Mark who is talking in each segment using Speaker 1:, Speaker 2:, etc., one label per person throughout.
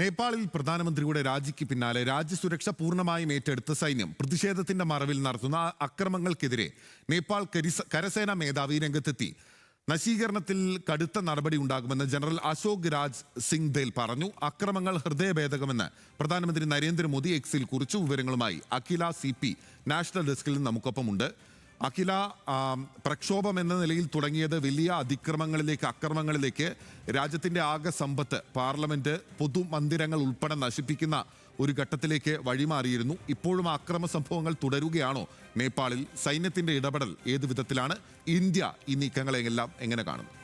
Speaker 1: നേപ്പാളിൽ പ്രധാനമന്ത്രിയുടെ രാജിക്ക് പിന്നാലെ രാജ്യസുരക്ഷ പൂർണമായും ഏറ്റെടുത്ത സൈന്യം പ്രതിഷേധത്തിന്റെ മറവിൽ നടത്തുന്ന അക്രമങ്ങൾക്കെതിരെ നേപ്പാൾ കരിസ- കരസേനാ മേധാവി രംഗത്തെത്തി. നശീകരണത്തിൽ കടുത്ത നടപടി ഉണ്ടാകുമെന്ന് ജനറൽ അശോക് രാജ് സിംഗ് ദേൽ പറഞ്ഞു. അക്രമങ്ങൾ ഹൃദയഭേദകമെന്ന് പ്രധാനമന്ത്രി നരേന്ദ്രമോദി എക്സിൽ കുറിച്ചു വിവരങ്ങളുമായി. അഖില സി പി നാഷണൽ ഡെസ്കിൽ നമുക്കൊപ്പമുണ്ട്. അഖില പ്രക്ഷോഭം എന്ന നിലയിൽ തുടങ്ങിയത് വലിയ അതിക്രമങ്ങളിലേക്ക് അക്രമങ്ങളിലേക്ക് രാജ്യത്തിന്റെ ആകെ സമ്പത്ത് പാർലമെന്റ് പൊതുമന്ദിരങ്ങൾ ഉൾപ്പെടെ നശിപ്പിക്കുന്ന ഒരു ഘട്ടത്തിലേക്ക് വഴിമാറിയിരുന്നു. ഇപ്പോഴും അക്രമ സംഭവങ്ങൾ തുടരുകയാണോ നേപ്പാളിൽ? സൈന്യത്തിന്റെ ഇടപെടൽ ഏതു വിധത്തിലാണ്? ഇന്ത്യ ഈ നീക്കങ്ങളെല്ലാം എങ്ങനെ കാണുന്നു?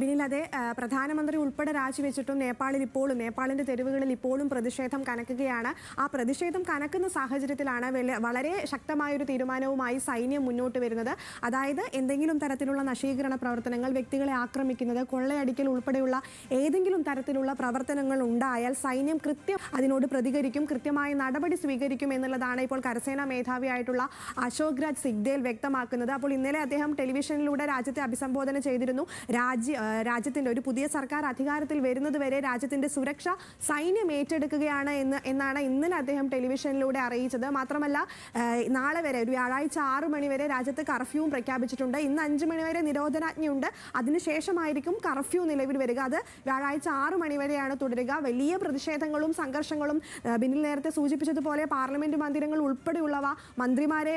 Speaker 2: ബിനിൽ അതെ പ്രധാനമന്ത്രി ഉൾപ്പെടെ രാജിവെച്ചിട്ടും നേപ്പാളിൽ ഇപ്പോഴും നേപ്പാളിന്റെ തെരുവുകളിൽ ഇപ്പോഴും പ്രതിഷേധം കനക്കുകയാണ്. ആ പ്രതിഷേധം കനക്കുന്ന സാഹചര്യത്തിലാണ് വളരെ ശക്തമായ ഒരു തീരുമാനവുമായി സൈന്യം മുന്നോട്ട് വരുന്നത്. അതായത് എന്തെങ്കിലും തരത്തിലുള്ള നശീകരണ പ്രവർത്തനങ്ങൾ വ്യക്തികളെ ആക്രമിക്കുന്നത് കൊള്ളയടിക്കൽ ഉൾപ്പെടെയുള്ള ഏതെങ്കിലും തരത്തിലുള്ള പ്രവർത്തനങ്ങൾ ഉണ്ടായാൽ സൈന്യം കൃത്യം അതിനോട് പ്രതികരിക്കും കൃത്യമായ നടപടി സ്വീകരിക്കും എന്നുള്ളതാണ് ഇപ്പോൾ കരസേനാ മേധാവിയായിട്ടുള്ള അശോക് രാജ് സിഗ്ദേൽ വ്യക്തമാക്കുന്നത്. അപ്പോൾ ഇന്നലെ അദ്ദേഹം ടെലിവിഷനിലൂടെ രാജ്യത്തെ അഭിസംബോധന ചെയ്തിരുന്നു. രാജ്യ ആ, രാജ്യത്തിന്റെ ഒരു പുതിയ സർക്കാർ അധികാരത്തിൽ വരുന്നത് വരെ രാജ്യത്തിന്റെ സുരക്ഷ സൈന്യം ഏറ്റെടുക്കുകയാണ് എന്ന് എന്നാണ് ഇന്നലെ അദ്ദേഹം ടെലിവിഷനിലൂടെ അറിയിച്ചത്. മാത്രമല്ല നാളെ വരെ ഒരു വ്യാഴാഴ്ച ആറ് മണി വരെ രാജ്യത്ത് കർഫ്യൂവും പ്രഖ്യാപിച്ചിട്ടുണ്ട്. ഇന്ന് അഞ്ച് മണി വരെ നിരോധനാജ്ഞയുണ്ട്. അതിനുശേഷമായിരിക്കും കർഫ്യൂ നിലവിൽ വരിക. അത് വ്യാഴാഴ്ച ആറ് മണി വരെയാണ് തുടരുക. വലിയ പ്രതിഷേധങ്ങളും സംഘർഷങ്ങളും ബിന്നിൽ നേരത്തെ സൂചിപ്പിച്ചതുപോലെ പാർലമെന്റ് മന്ദിരങ്ങൾ ഉൾപ്പെടെയുള്ളവ മന്ത്രിമാരെ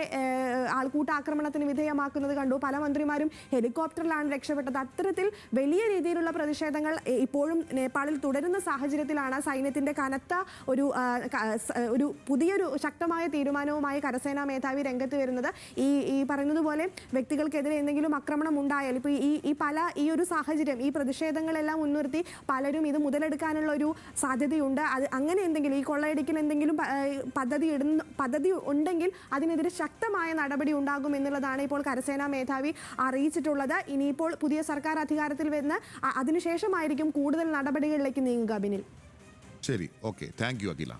Speaker 2: ആൾക്കൂട്ട ആക്രമണത്തിന് വിധേയമാക്കുന്നത് കണ്ടു. പല മന്ത്രിമാരും ഹെലികോപ്റ്ററിലാണ് രക്ഷപ്പെട്ടത്. അത്തരത്തിൽ വലിയ രീതിയിലുള്ള പ്രതിഷേധങ്ങൾ ഇപ്പോഴും നേപ്പാളിൽ തുടരുന്ന സാഹചര്യത്തിലാണ് സൈന്യത്തിന്റെ കനത്ത ഒരു ഒരു പുതിയൊരു ശക്തമായ തീരുമാനവുമായി കരസേനാ മേധാവി രംഗത്ത് വരുന്നത്. ഈ ഈ പറയുന്നത് പോലെ വ്യക്തികൾക്കെതിരെ എന്തെങ്കിലും ആക്രമണം ഉണ്ടായാൽ ഇപ്പോൾ ഈ ഈ പല ഈ ഒരു സാഹചര്യം ഈ പ്രതിഷേധങ്ങളെല്ലാം മുൻനിർത്തി പലരും ഇത് മുതലെടുക്കാനുള്ള ഒരു സാധ്യതയുണ്ട്. അത് അങ്ങനെ എന്തെങ്കിലും ഈ കൊള്ളയടിക്കൽ എന്തെങ്കിലും പദ്ധതി ഇടുന്ന പദ്ധതി ഉണ്ടെങ്കിൽ അതിനെതിരെ ശക്തമായ നടപടി ഉണ്ടാകും എന്നുള്ളതാണ് ഇപ്പോൾ കരസേനാ മേധാവി അറിയിച്ചിട്ടുള്ളത്. ഇനിയിപ്പോൾ പുതിയ സർക്കാർ അധികാരത്തിൽ വരുന്ന അ- അതിനുശേഷമായിരിക്കും കൂടുതൽ നടപടികളിലേക്ക് നീങ്ങുക ബിനിൽ
Speaker 1: ശരി. ഓക്കെ. Thank you Akhila.